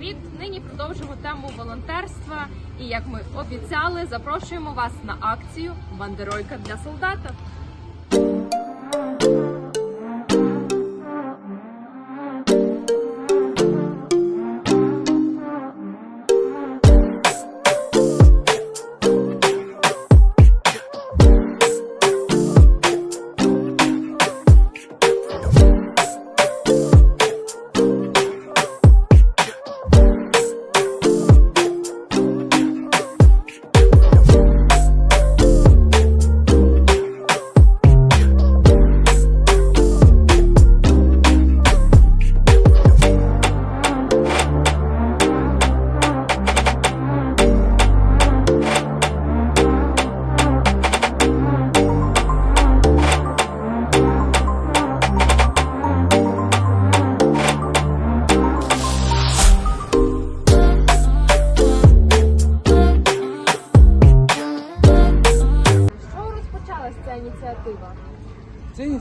привіт! Нині продовжимо тему волонтерства. І як ми обіцяли, запрошуємо вас на акцію Бандеройка для солдата.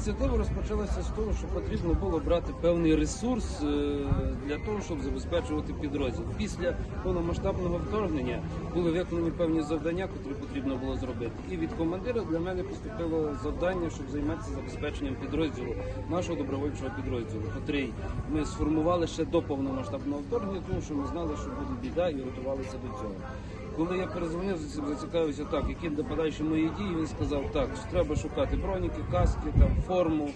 Ініціатива розпочалася з того, що потрібно було брати певний ресурс е, для того, щоб забезпечувати підрозділ. Після повномасштабного вторгнення були виконані певні завдання, які потрібно було зробити. І від командира для мене поступило завдання, щоб займатися забезпеченням підрозділу нашого добровольчого підрозділу, котрий ми сформували ще до повномасштабного вторгнення, тому що ми знали, що буде біда, і готувалися до цього. Коли я перезвонив, зацікавився так, які подальші мої дії, він сказав, так, що треба шукати броніки, каски, там, форму,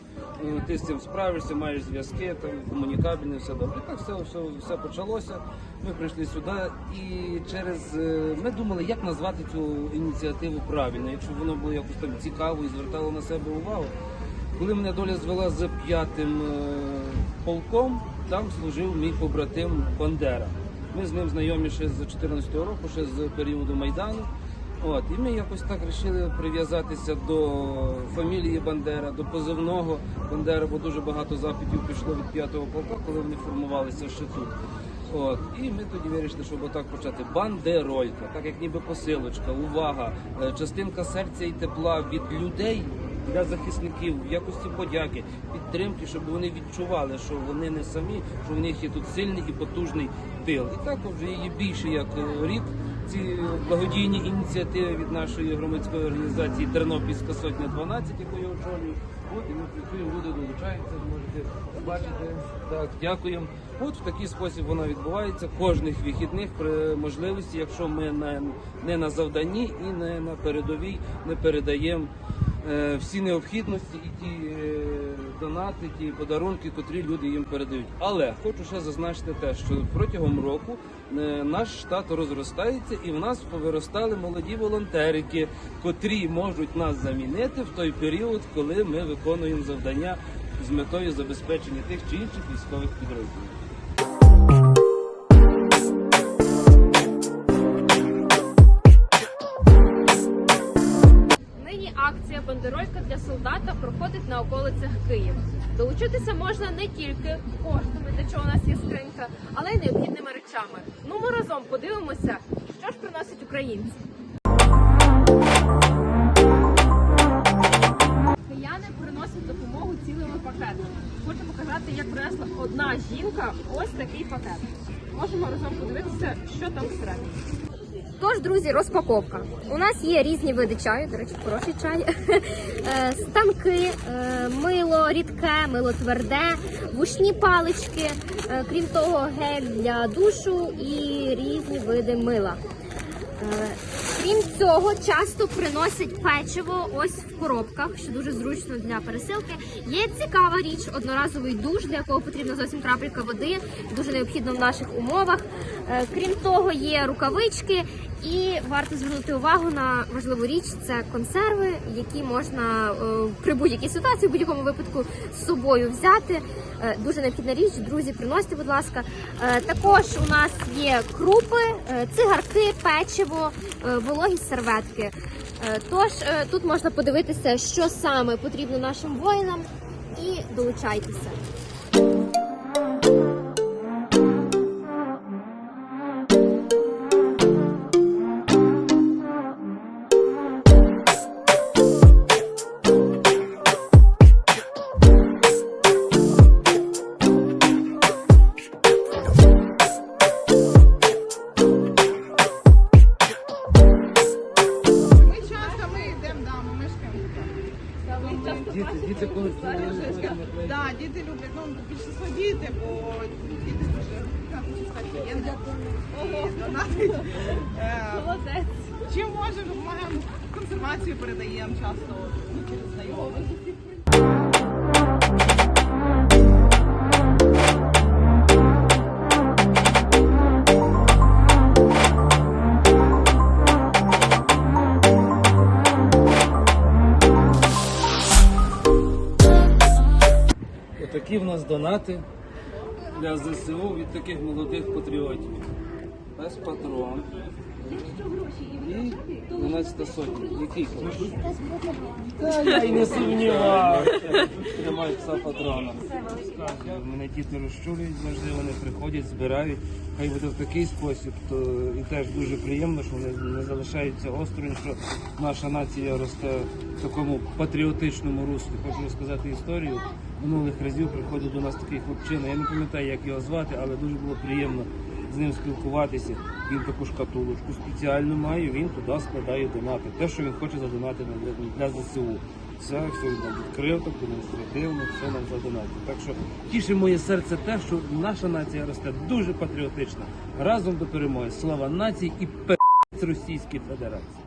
е, ти з цим справишся, маєш зв'язки, там, комунікабельне, все добре. Так все, все, все почалося. Ми прийшли сюди і через е, ми думали, як назвати цю ініціативу правильно, якщо воно було якось там цікаво і звертало на себе увагу. Коли мене доля звела з п'ятим е, полком, там служив мій побратим Бандера. Ми з ним знайомі ще з 2014 року, ще з періоду Майдану. От, і ми якось так вирішили прив'язатися до фамілії Бандера, до позивного Бандера, бо дуже багато запитів пішло від п'ятого полка, коли вони формувалися ще тут. От, і ми тоді вирішили, щоб отак почати. Бандеройка, так як ніби посилочка, увага, е, частинка серця і тепла від людей для захисників в якості подяки, підтримки, щоб вони відчували, що вони не самі, що в них є тут сильний і потужний тил. І так вже її більше як рік. Ці благодійні ініціативи від нашої громадської організації Тернопільська сотня 12, яку я очолюю. От і ми працюємо, люди долучаються, можете бачити. Так, дякуємо. От в такий спосіб вона відбувається кожних вихідних при можливості, якщо ми не, на завданні і не на передовій не передаємо всі необхідності і ті е, донати, ті подарунки, котрі люди їм передають. Але хочу ще зазначити те, що протягом року е, наш штат розростається, і в нас повиростали молоді волонтерики, котрі можуть нас замінити в той період, коли ми виконуємо завдання з метою забезпечення тих чи інших військових підрозділів. Бандеройка для солдата проходить на околицях Києва. Долучитися можна не тільки коштами, для чого у нас є скринька, але й необхідними речами. Ну ми разом подивимося, що ж приносять українці. Кияни приносять допомогу цілими пакетами. Хочу показати, як принесла одна жінка ось такий пакет. Можемо разом подивитися, що там всередині. Тож, друзі, розпаковка. У нас є різні види чаю, до речі, хороший чай, Е, станки, е, мило рідке, мило тверде, вушні палички, е, крім того, гель для душу і різні види мила. Крім цього, часто приносять печиво ось в коробках, що дуже зручно для пересилки. Є цікава річ, одноразовий душ, для якого потрібна зовсім крапелька води, дуже необхідно в наших умовах. Крім того, є рукавички, і варто звернути увагу на важливу річ це консерви, які можна е, при будь-якій ситуації, в будь-якому випадку з собою взяти. Е, Дуже необхідна річ, друзі, приносьте, будь ласка. Е, Також у нас є крупи, цигарки, печиво, вологі серветки. Тож тут можна подивитися, що саме потрібно нашим воїнам, і долучайтеся. Чим допомагаємо консервацію передаємо часто ну, через знайомих. Отакі в нас донати для ЗСУ від таких молодих патріотів. Пес патрон. І 12 сотня. Який хочеш? Та я й не сумнівався. Тримаю пса патрона. Мене діти розчулюють, завжди вони приходять, збирають. Хай буде в такий спосіб, то і теж дуже приємно, що вони не залишаються осторонь, що наша нація росте в такому патріотичному руслі. Хочу розказати історію. Минулих разів приходив до нас такий хлопчина. Я не пам'ятаю, як його звати, але дуже було приємно з ним спілкуватися. Він таку шкатулочку спеціально має, він туди складає донати. Те, що він хоче задонати для, ЗСУ. Все, все нам відкрив, демонстративно, все нам задонатив. Так що тіше моє серце те, що наша нація росте дуже патріотична. Разом до перемоги. Слава нації і пе Російській Федерації.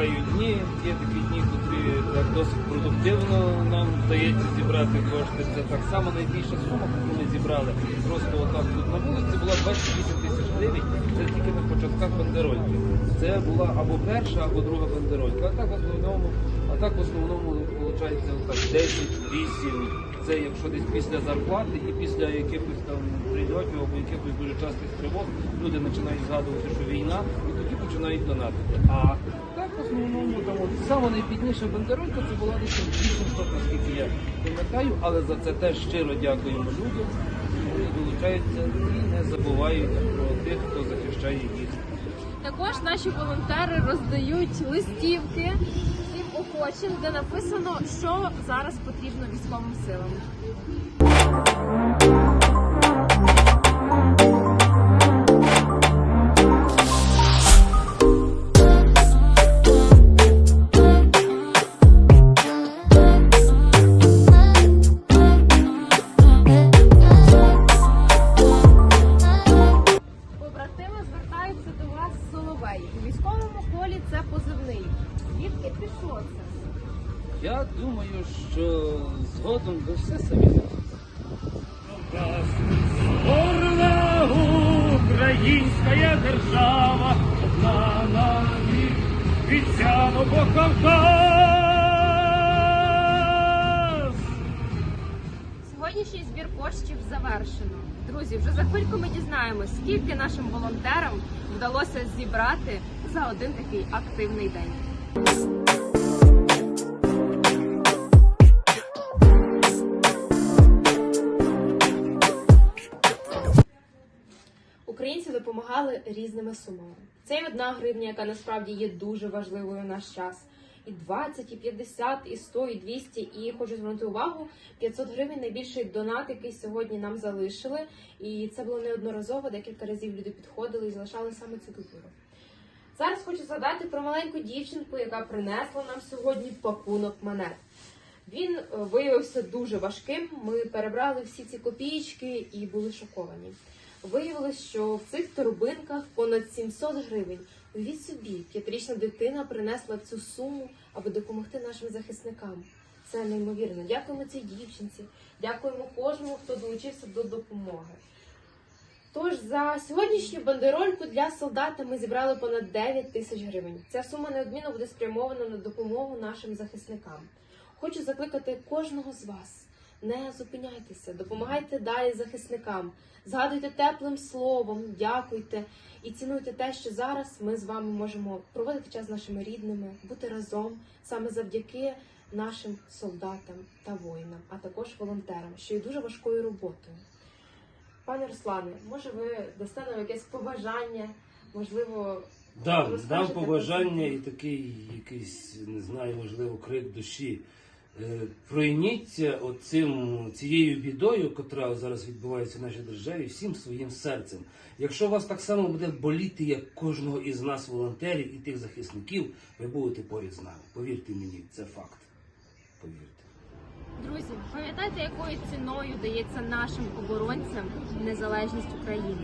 Бувають дні. Є такі дні, котрі так досить продуктивно нам вдається зібрати кошти. Це так само найбільша сума, яку ми зібрали. Просто отак тут на вулиці була 28 тисяч гривень. Це тільки на початках бандерольки. Це була або перша, або друга бандеролька. А так в основному, а так в основному виходить отак 10, 8. Це якщо десь після зарплати і після якихось там прильотів або якихось дуже частих тривог люди починають згадувати, що війна, і тоді починають донатити. А основному там от саме найбідніша бандеролька це була десь 800, наскільки я пам'ятаю, але за це теж щиро дякуємо людям, які долучаються і не забувають про тих, хто захищає їх. Також наші волонтери роздають листівки всім охочим, де написано, що зараз потрібно військовим силам. Українська держава, на вік, від по Кавказ. Сьогоднішній збір коштів завершено. Друзі, вже за хвильку ми дізнаємось, скільки нашим волонтерам вдалося зібрати за один такий активний день. Допомагали різними сумами. Це і одна гривня, яка насправді є дуже важливою в наш час. І 20, і 50, і 100, і 200. І хочу звернути увагу, 500 гривень найбільший донат, який сьогодні нам залишили. І це було неодноразово. Декілька разів люди підходили і залишали саме цю купюру. Зараз хочу згадати про маленьку дівчинку, яка принесла нам сьогодні пакунок монет. Він е, виявився дуже важким. Ми перебрали всі ці копійки і були шоковані. Виявилось, що в цих торбинках понад 700 гривень. Уявіть собі, п'ятирічна дитина принесла цю суму, аби допомогти нашим захисникам. Це неймовірно. Дякуємо цій дівчинці, дякуємо кожному, хто долучився до допомоги. Тож за сьогоднішню бандерольку для солдата ми зібрали понад 9 тисяч гривень. Ця сума неодмінно буде спрямована на допомогу нашим захисникам. Хочу закликати кожного з вас. Не зупиняйтеся, допомагайте далі захисникам, згадуйте теплим словом, дякуйте і цінуйте те, що зараз ми з вами можемо проводити час з нашими рідними, бути разом саме завдяки нашим солдатам та воїнам, а також волонтерам, що є дуже важкою роботою. Пане Руслане, може ви дасте нам якесь побажання, можливо, Дам, Розкажете дам побажання і такий якийсь, не знаю, можливо, крик душі. Е, Пройніться оцим цією бідою, котра зараз відбувається в нашій державі, всім своїм серцем. Якщо вас так само буде боліти, як кожного із нас, волонтерів і тих захисників, ви будете поряд з нами. Повірте мені, це факт. Повірте. Друзі, пам'ятайте, якою ціною дається нашим оборонцям незалежність України.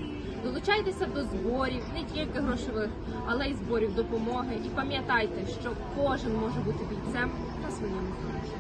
Долучайтеся до зборів, не тільки грошових, але й зборів допомоги. І пам'ятайте, що кожен може бути бійцем на своєму фронті.